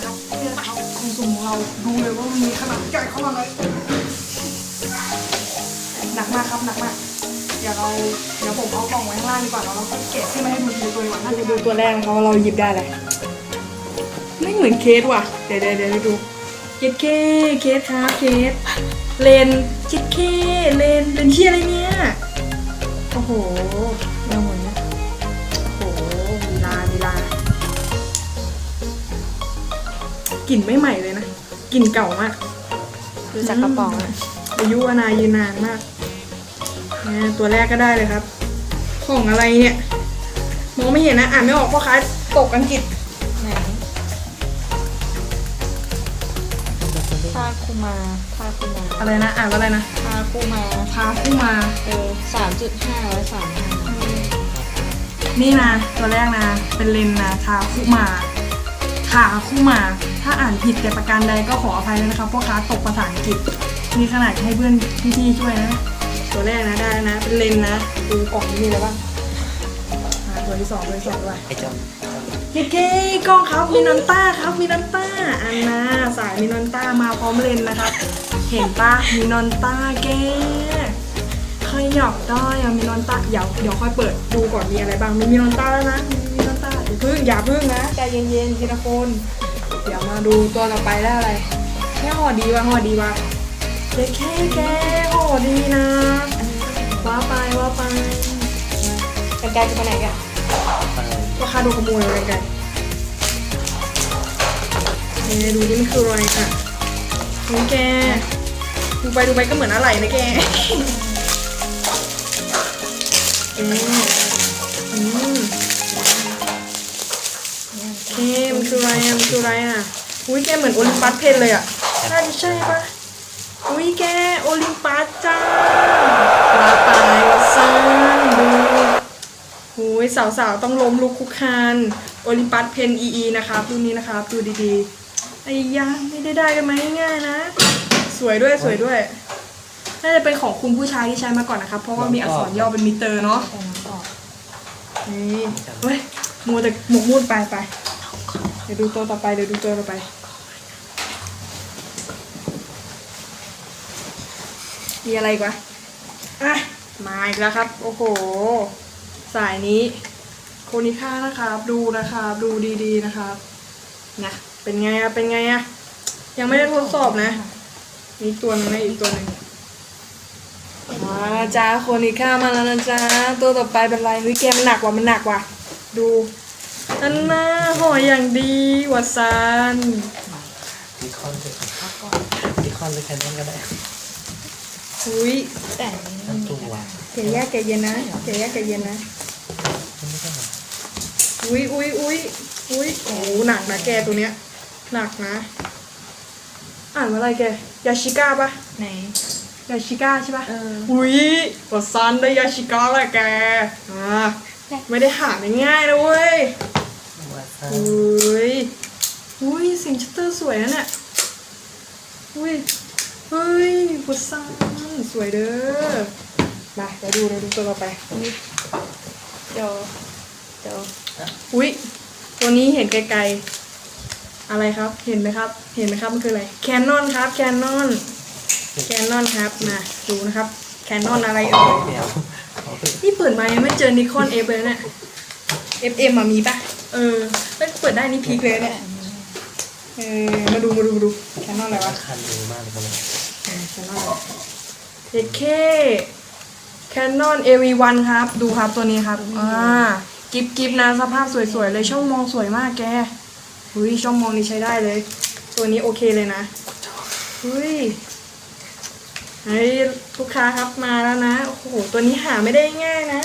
นมาเลยดีกว่านะครับเนี่ยนะครับกล่องสุ่มของเราดูเลยว่ามันมีขนาดใหญ่เข้ามาเลยหนักมากครับหนักมากเดี๋ยวเราเดี๋ยวผมเอากล่องไว้ข้างล่างดีกว่าแล้วเราเก็บขึ้นมาให้ดูทีละตัวดีกว่าน่าจะดูตัวแรกนะครับว่าเราหยิบได้อะไรไม่เหมือนเคสว่ะเดี๋ยวเดี๋ยวเดี๋ยวดูเคสเคเคสครับเคสเลนเคสเคเลนเป็นที่อะไรเนี่ยโอ้โห กลิ่นไม่ใหม่เลยนะกลิ่นเก่ามากดูจากกระป๋องอะอายุอานายยืนนานมากเนี่ยตัวแรกก็ได้เลยครับ ของอะไรเนี่ยมองไม่เห็นนะอ่านไม่ออกเพราะค้าตกอังกฤษไหนพาคุมาพาคุมาอะไรนะ อ่านว่าอะไรนะพาคุมาพาคู่มา เออสามจุดห้าร้อยสามห้านี่นะ ตัวแรกนะ เป็นเลนนะทาคู่มาทาคู่มา ถ้าอ่านผิดแต่ประการใดก็ขออภัยด้วยนะครับเพราะค้าตกภาษาอังกฤษนี่ขนาดให้เพื่อนพี่ๆช่วยนะ ตัวแรกนะได้แล้วนะ เป็นเลนนะดูกล่องนี้มีอะไรบ้างอ่าตัวที่สองตัวที่สองด้วยไอ้จอมเย้เก้กล้องครับมีนอนต้าครับมีนอนต้าอันนาสายมีนอนต้ามาพร้อมเลนนะครับ เห็นปะมีนอนต้าแกเคยหยอกได้อะมีนอนต้าเดี๋ยวเดี๋ยวค่อยเปิดดูก่อนมีอะไรบ้างมีมีนอนต้าแล้วนะมีมีนอนต้าอย่าพึ่งอย่าพึ่งนะใจเย็นๆทีละคน เดี๋ยวมาดูตัวต่อไปได้อะไรแค่ห่อดีวะห่อดีวะเย้แค่แกห่อดีนะว่าไปว่าไปกันไกลจะไปไหนกันราคาดูขโมยอะไรกันเนี่ยดูนี่มันคืออะไรค่ะนี่แกดูไปดูไปก็เหมือนอะไรนะแกแกอื อะไรอะมันคืออะไรอะอุ้ยแกเหมือนโอลิมปัสเพนเลยอะน่าจะใช่ปะอุ้ยแกโอลิมปัสจ้าลาตายวะซันดูหูยสาวๆต้องล้มลุกคุกคานโอลิมปัสเพนอีนะครับรุ่นนี้นะครับดูดีๆไอ้ยาไม่ได้ได้กันมาง่ายๆนะ สวยด้วยสวยด้วยน่าจะเป็นของคุณผู้ชายที่ใช้มาก่อนนะครับ เพราะว่ามีอักษรย่อเป็นมิเตอร์เนาะแต่น้ำออกนี่เฮ้ยมัวแต่หมกมุ่นไปไปเดี๋ยวดูตัวต่อไปเดี๋ยวดูตัวต่อไป มีอะไรกวะอะมาอีกแล้วครับ โอ้โห สายนี้โคนิค่านะครับ ดูนะครับ ดูดีๆนะครับนะเป็นไงอะเป็นไงอะยังไม่ได้ทดสอบนะมีตัวหนึงนะอีกตัวหนึ่งมาจ้าโคนิค่ามาแล้วนะจ้าตัวต่อไปเป็นไรเฮ้ยแกมันหนักว่ะมันหนักว่ะ ดู อันน่าห่ออย่างดีวัสันดีคอนเลยดีคอนเลยแค่นั้นก็ได้อุ้ยแต่ทั้งตัวแกแยกแกเย็นนะแกแยกแกเย็นนะมันไม่ใช่หรออุ้ยอุ้ยอุ้ยอุ้ยโอ้โหหนักนะแกตัวเนี้ยหนักนะ อ่านว่าอะไรแกยาชิก้าปะไหนยาชิก้าใช่ปะเอออุ้ยวัสันได้ยาชิก้าแหละแกอ่าไม่ได้หาง่ายๆนะเว้ยว่าซ่า อุ้ยอุ้ยสิงชัตเตอร์สวยนะเนี่ยอุ้ยเฮ้ยพุซันสวยเด้อมาเดี๋ยวดูเดี๋ยวดูตัวต่อไปเดี๋ยวเดี๋ยวอุ้ยตัวนี้เห็นไกลๆ อะไรครับ เห็นไหมครับ เห็นไหมครับมันคืออะไร แคนนอนครับ แคนนอน แคนนอนครับ มาดูนะครับ แคนนอนอะไรเอ่ยเดี๋ยวเอาไปนี่เปิดมายังไม่เจอนิคอนเอฟเลยเนี่ย FM มามีปะ เออไม่เปิดได้นี่พีคเลยเนี่ยเออมาดูมาดูมาดูแคนนอนอะไรวะคันดูมากเลยครับแคนนอนเด็กเคแคนนอน AV1 ครับ ดูครับตัวนี้ครับอ่ากิฟกิฟนะสภาพสวยๆเลยช่องมองสวยมากแกหุยช่องมองนี่ใช้ได้เลย ตัวนี้โอเคเลยนะหุยเฮ้ยลูกค้าครับมาแล้วนะโอ้โหตัวนี้หาไม่ได้ง่ายนะ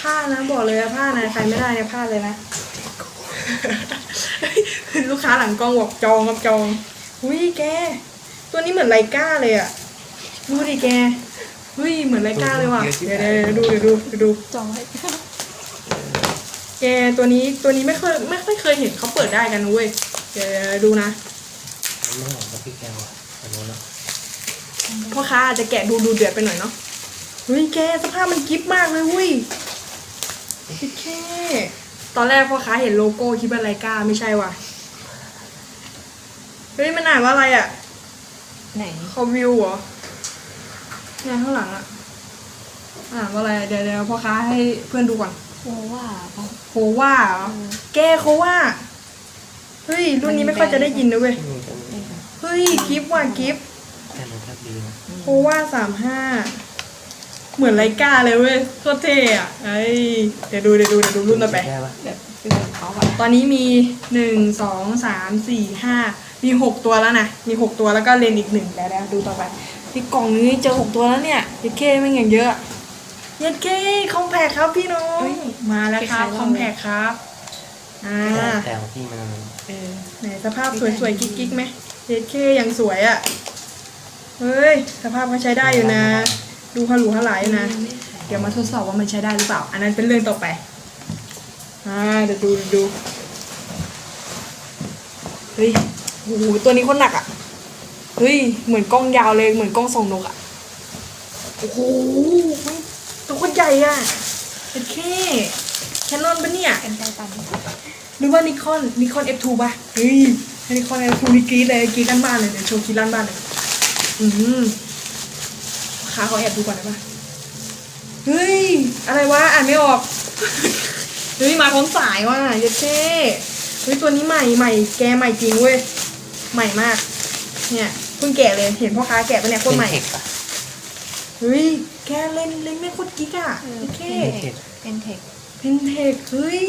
ผ้านะบอกเลยอะผ้านะใครไม่ได้เนี่ยผ้าเลยนะ ลูกค้าหลังกล้องบอกจองครับจองหุยแก ตัวนี้เหมือนไลกาเลยอะดูดิแกเฮ้ยเหมือนไลกาเลยว่ะเดี๋ยวเดี๋ยวดูเดี๋ยวดูเดี๋ยวดู จองไว้แกตัวนี้ตัวนี้ไม่เคยไม่ค่อยเคยเห็นเขาเปิดได้กันนะเว้ยเดี๋ยวดูนะไม่เหมือนกับพี่แกวอะอันนู้นนะพ่อค้าอาจจะแกะดูดูเดือดไปหน่อยเนาะเฮ้ยแกสภาพมันกิฟมากเลยเว้ยพี่แค่ ตอนแรกพ่อค้าเห็นโลโก้คิดว่าไรก้าไม่ใช่ว่ะ เฮ้ยมันอ่านว่าอะไรอะไหนคอวิวเหรอเนี่ยข้างหลังอะอ่านว่าอะไรอะเดี๋ยวเดี๋ยวพ่อค้าให้เพื่อนดูก่อนโอ้ว่าปะโคว่าเหรอแกโคว่าเฮ้ยรุ่นนี้ไม่ค่อยจะได้ยินนะเว้ยที่มีเป็นนี่ค่ะเฮ้ยกิฟว่ะกิฟแต่มันแทบดีนะโคว่าสามห้า เหมือนไรก้าเลยเว้ยโคตรเท่อะเอ้ยเดี๋ยวดูเดี๋ยวดูเดี๋ยวดูรุ่นต่อไปได้ปะแบบเป็นเหมือนเขาอะตอนนี้มีหนึ่งสองสามสี่ห้ามีหกตัวแล้วนะมีหกตัวแล้วก็เลนอีกหนึ่งแล้วแล้วดูต่อไปที่กล่องนี้เจอหกตัวแล้วเนี่ยเย็ดเคไม่งอย่างเยอะเย็ดเคคอมแพคครับพี่น้องมาแล้วครับคอมแพคครับอ่าแต่แต่ของพี่มันเออไหนสภาพสวยๆกิ๊กๆไหมเย็ดเคยังสวยอะ่ะเฮ้ยสภาพก็ใช้ได้อยู่นะ ดูฮารูฮาหลายนะ เดี๋ยวมาทดสอบว่ามันใช้ได้หรือเปล่า อันนั้นเป็นเรื่องต่อไป อ่าเดี๋ยวดูเดี๋ยวดูเฮ้ยโอ้โหตัวนี้คนหนักอะ เฮ้ย เหมือนกล้องยาวเลย เหมือนกล้องส่องนกอะ โอ้โหตัวคนใหญ่อะ่ะเป็นแค่แคนนอนปะเนี่ยเป็นใจตันหรือว่านิคอน นิคอน F2 ป่ะ เฮ้ยนิคอน F2 นี่กรีดเลยกรีดด้านบ้านเลยเดี๋ยวโชว์กรีดด้านบ้านเลย อืม ขาเขาแอบดูก่อนได้ปะเฮ้ย อะไรวะ อ่านไม่ออก เฮ้ย มาพร้อมสายว่ะเยัดเช่เฮ้ย ตัวนี้ใหม่ใหม่ แกใหม่จริงเว้ย ใหม่มาก เนี่ยเพิ่งแกะเลย เห็นพ่อค้าแกะปะเนี่ยโคตรใหม่เทคปะเฮ้ย แกเล่นเล่นไม่โคตรกิ๊กอะโอเคเป็นเทคเพนเทคเฮ้ย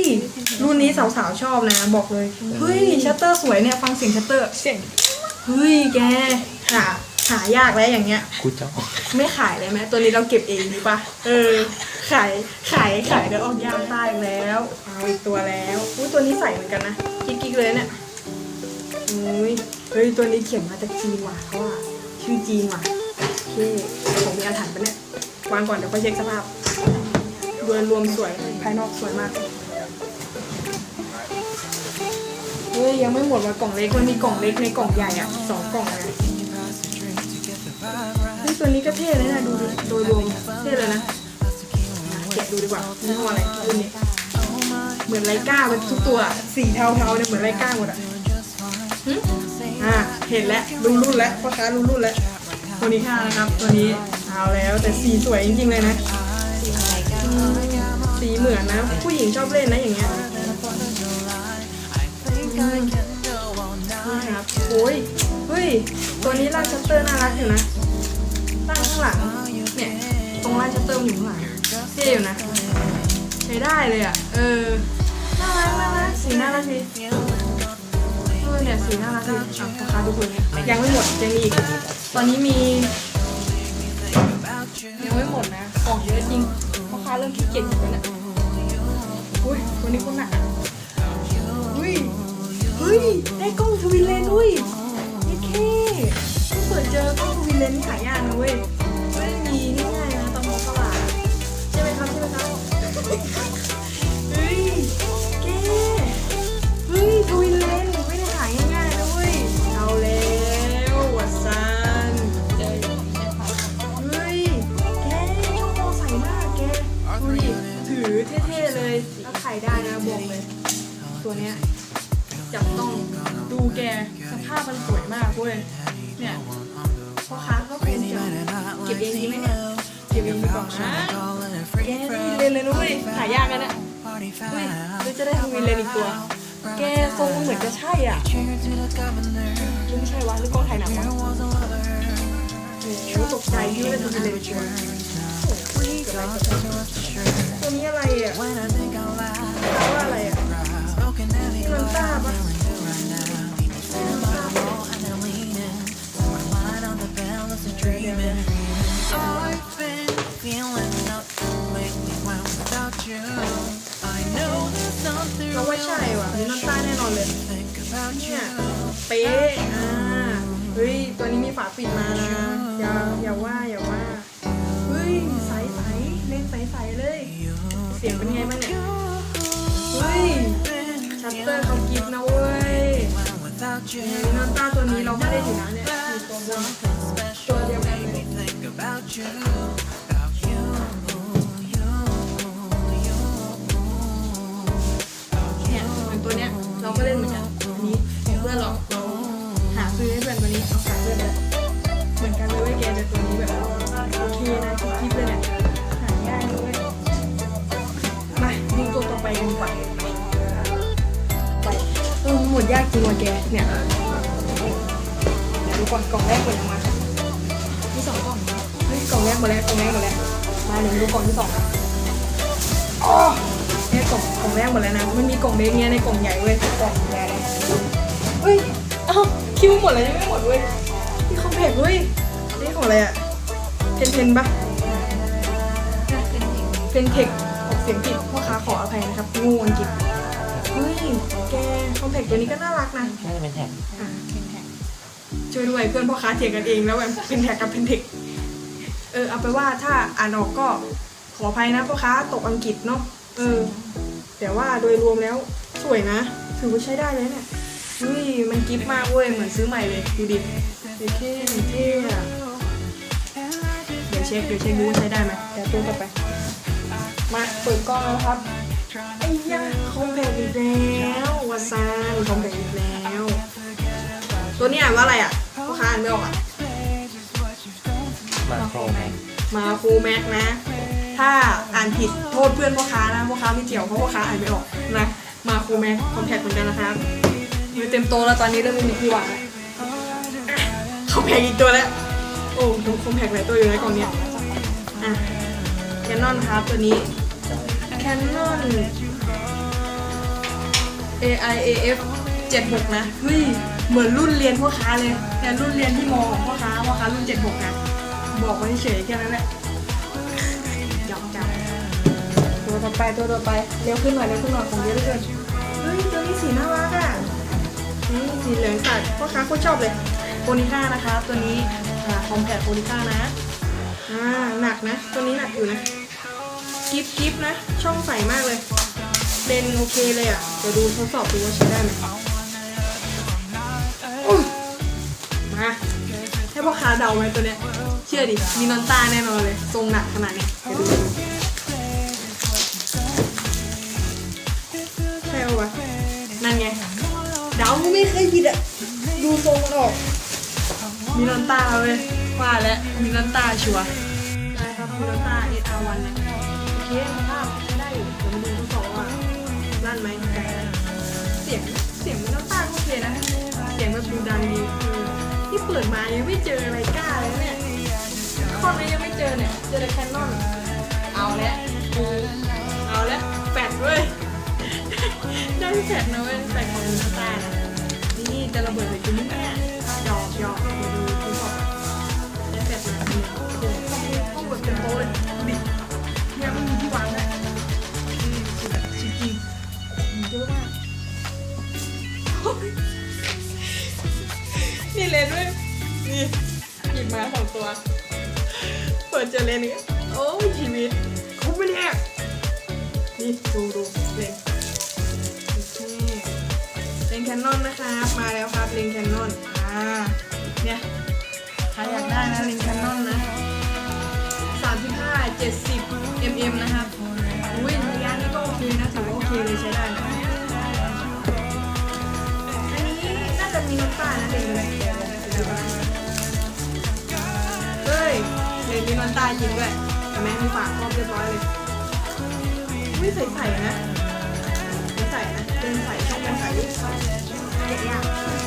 รุ่นนี้สาวๆชอบนะ บอกเลย เฮ้ย ชัตเตอร์สวยเนี่ย ฟังเสียงชัตเตอร์ เสียง เฮ้ย แกหา หายากแล้วอย่างเงี้ย กูจะออกไม่ขายเลยไหมตัวนี้เราเก็บเองดีปะเออ ขายขายขายเดี๋ยวออกยางใต้แล้วเอาอีกตัวแล้วอุ้ยตัวนี้ใส่เหมือนกันนะกิ๊กๆเลยเนี่ยอุ้ยเฮ้ยตัวนี้เขียนมาจากจีนว่ะเขาว่าชื่อจีนว่ะโอเคผมมีอาถรรพ์ปะเนี่ยวางก่อนเดี๋ยวค่อยเช็คสภาพโดยรวมสวยภายนอกสวยมากเฮ้ยยังไม่หมดว่ะกล่องเล็กมันมีกล่องเล็กในกล่องใหญ่อะสองกล่องเลยเฮ้ย ตัวนี้ก็เท่เลยนะดูโดยรวมเท่เลยนะแกะดูดีกว่ายี่ห้ออะไรรุ่นนี้เหมือนไลกาเป็นทุกตัวสีเทาๆเนี่ยเหมือนไลกาหมดอะอ่าเห็นแล้วรู้รุ่นแล้วพ่อค้ารู้รุ่นแล้วตัวนี้ค่านะครับตัวนี้เอาแล้วแต่สีสวยจริงๆเลยนะสีเหมือนนะ ผู้หญิงชอบเล่นนะอย่างเงี้ยนี่ครับโอ้ยเฮ้ยตัวนี้ลายชัตเตอร์น่ารักอยู่นะางหลัง เนี่ย ตรงลายชัตเตอร์มันอยู่ข้างหลังเท่อยู่นะ ใช้ได้เลยอะ เออ น่ารักน่ารักสีน่ารักดีเออเนี่ยสีน่ารักดีอะราคาทุกคนยังไม่หมดยังมีอีก ตอนนี้มี ยังไม่หมดนะ ของเยอะจริงพ่อค้าเริ่มขี้เกียจแล้วเนี่ยอุ้ยตัวนี้คนหนักอะอุ้ยเฮ้ย ได้กล้องทวินเลนอุ้ยนี่เคไม่เปิดเจอกล้องทวินเลนนี่หายากนะเว้ย Thank you. เฮ้ยเฮ้ยจะได้ทวีเลนอีกตัว แกทรงมันเหมือนจะใช่อะหรือไม่ใช่วะหรือกล้องถ่ายหนังวะโอ้โหตกใจที่ว่าจะทวีเลนชัวร์โอ้โหเกือบอะไรเกือบอะไรตัวนี้อะไรอะว่าอะไรอะนี่มันตาปะ I've been feeling nothing lately when without you. เราว่าใช่ว่ะนี่มันตาแน่นอนเลย think about เนี่ยเป๊ะอ่าเฮ้ยตัวนี้มีฝาปิดมานะอย่าอย่าว่าอย่าว่าเฮ้ยใสใสๆเล่นใสใสๆเลย เสียงเป็นไงบ้างเนี่ยเฮ้ยชัตเตอร์เขากิฟนะเว้ย without you. มินอนต้าตัวนี้เราก็ได้อยู่นะเนี่ยมีตัวบน Special made me think about you, about ยากจริงว่ะแกเนี่ยเดี๋ยวดูก่อนกล่องแรกเปิดออกมามีสองกล่องเฮ้ยกล่องแรกหมดแล้วกล่องแรกหมดแล้วมาเดี๋ยดูกล่องที่สองอ๋อเนี่ยกล่องกล่องแรกหมดแล้วนะมันมีกล่องเล็กเนี่ยในกล่องใหญ่เว้ยกล่องใหญ่เลยเฮ้ยเอ้าคิวหมดแล้วยังไม่หมดเว้ยนี่คอมแพกเว้ยนี่ของอะไรอะเพนเพนปะเพนเทคออกเสียงผิดพ่อค้าขออภัยนะครับงูอังกฤษ แกคอมแพกตัวนี้ก็น่ารักนะน่าจะเป็นแท็กอะช่วยด้วยเพื่อนพ่อค้าเถียงกันเองแล้วแบบเพนแท็กกับเพนเทคเออเอาไปว่าถ้าอ่านออกก็ขออภัยนะพ่อค้าตกอังกฤษเนาะเออ แต่ว่าโดยรวมแล้วสวยนะถือว่าใช้ได้เลยเนี่ยเฮ้ยมันกิฟต์มากเว้ยเหมือนซื้อใหม่เลยดูดิเท่เท่เท่เดี๋ยวเช็คเดี๋ยวเช็คดูว่าใช้ได้ไหมเดี๋ยวตัวต่อไป มาเปิดกล้องแล้วครับไอ้ยาคอม อีกแล้ววาซานคอมแพกอีกแล้ว ตัวนี้อ่านว่าอะไรอะพ่อค้าอ่านไม่ออกอะ มาโครแม็กมาคูแม็กนะ ถ้าอ่านผิดโทษเพื่อนพ่อค้านะพ่อค้าไม่เกี่ยวเพราะพ่อค้าอ่านไม่ออกนะ มาคูแม็กคอมแพคเหมือนกันนะครับมือเต็มโตแล้วตอนนี้เริ่มไม่มีที่วางแล้วคอมแพคอีกตัวแล้ว โอ้ดูคอมแพคหลายตัวอยู่ในกล่องเนี้ยอะแคนนอนครับตัวนี้แคนนอน AIAF 76 นะ เฮ้ย เหมือนรุ่นเรียนพ่อค้าเลยแต่รุ่นเรียนที่มของพ่อค้าพ่อค้ารุ่น 76 นะ บอกไว้เฉยๆแค่นั้นแหละหยอกจับตัวต่อไปตัวต่อไป เร็วขึ้นหน่อยเร็วขึ้นหน่อยของเยอะเหลือเกินเฮ้ย ตัวนี้สีน่ารักอะนี่สีเหลืองตัดพ่อค้าโคตรชอบเลยโพนิก้านะคะ ตัวนี้อ่าคอมแพคโพนิก้านะอ่าหนักนะ ตัวนี้หนักอยู่นะกิฟกิฟนะ ช่องใสมากเลย เลนโอเคเลยอะเดี๋ยวดูทดสอบดูว่าใช้ได้ไหมอุ๊ยมาให้พ่อค้าเดาไหมตัวเนี้ย เชื่อดิ มีนอนตาแน่นอนเลย ทรงหนักขนาดเนี้ยเดี๋ยวดูดูใช่ปะวะนั่นไง เดาไม่เคยผิดอะ ดูทรงมันออก มีนอนตาเลยว่าแล้วมีนอนตาชัวร์ได้ครับมีนอนตาเอทาวันเนี่ยโอเคภาพ ลั่นไหมไกลเสียงเสียงมีนอนตาก็โอเคนะ เสียงแบบดูดังดีเออที่เปิดมายังไม่เจออะไรกล้าเลยเนี่ยคอนนี้ยังไม่เจอเนี่ย เจอแต่แคนนอนเอาล้วกูเอาล้วแฟดเว้ยได้แฟดนะเว้ยแฟดของมีนอตานะนี่จะระเบิดเลยจริงเนี่ยหยอกหยอกดี๋ยวดูทดสอบได้แฟดมาเนี่ยโอ้โหห้องแบบเต็มโต๊ะเลยดิเนี่ยไม่มีที่ นี่เลนด้วยนี่หยิบมาสองตัวเปิดเจอเลนนี้โอ้ยชีวิตคุ้มไปเนี่ยนี่ดูดูเลนโอเคเลนแคนนอนนะครับมาแล้วครับเลนแคนนอนอ่าเนี่ยใครอยากได้นะเลนแคนนอนนะ35 70 mm นะครับอุ้ยระยะนี้ก็โอเคนะถือว่าโอเคเลยใช้ได้นะีน้ำตาลนะเด็กเลยเฮ้ยเด็กมีน้ำตาลจริงด้วยแต่แม่มีปากครอบเรียบร้อยเลยอุ้ยใส่ใส่นะใส่นะเป็นใส่ช่องเป็นใส่แกะยาก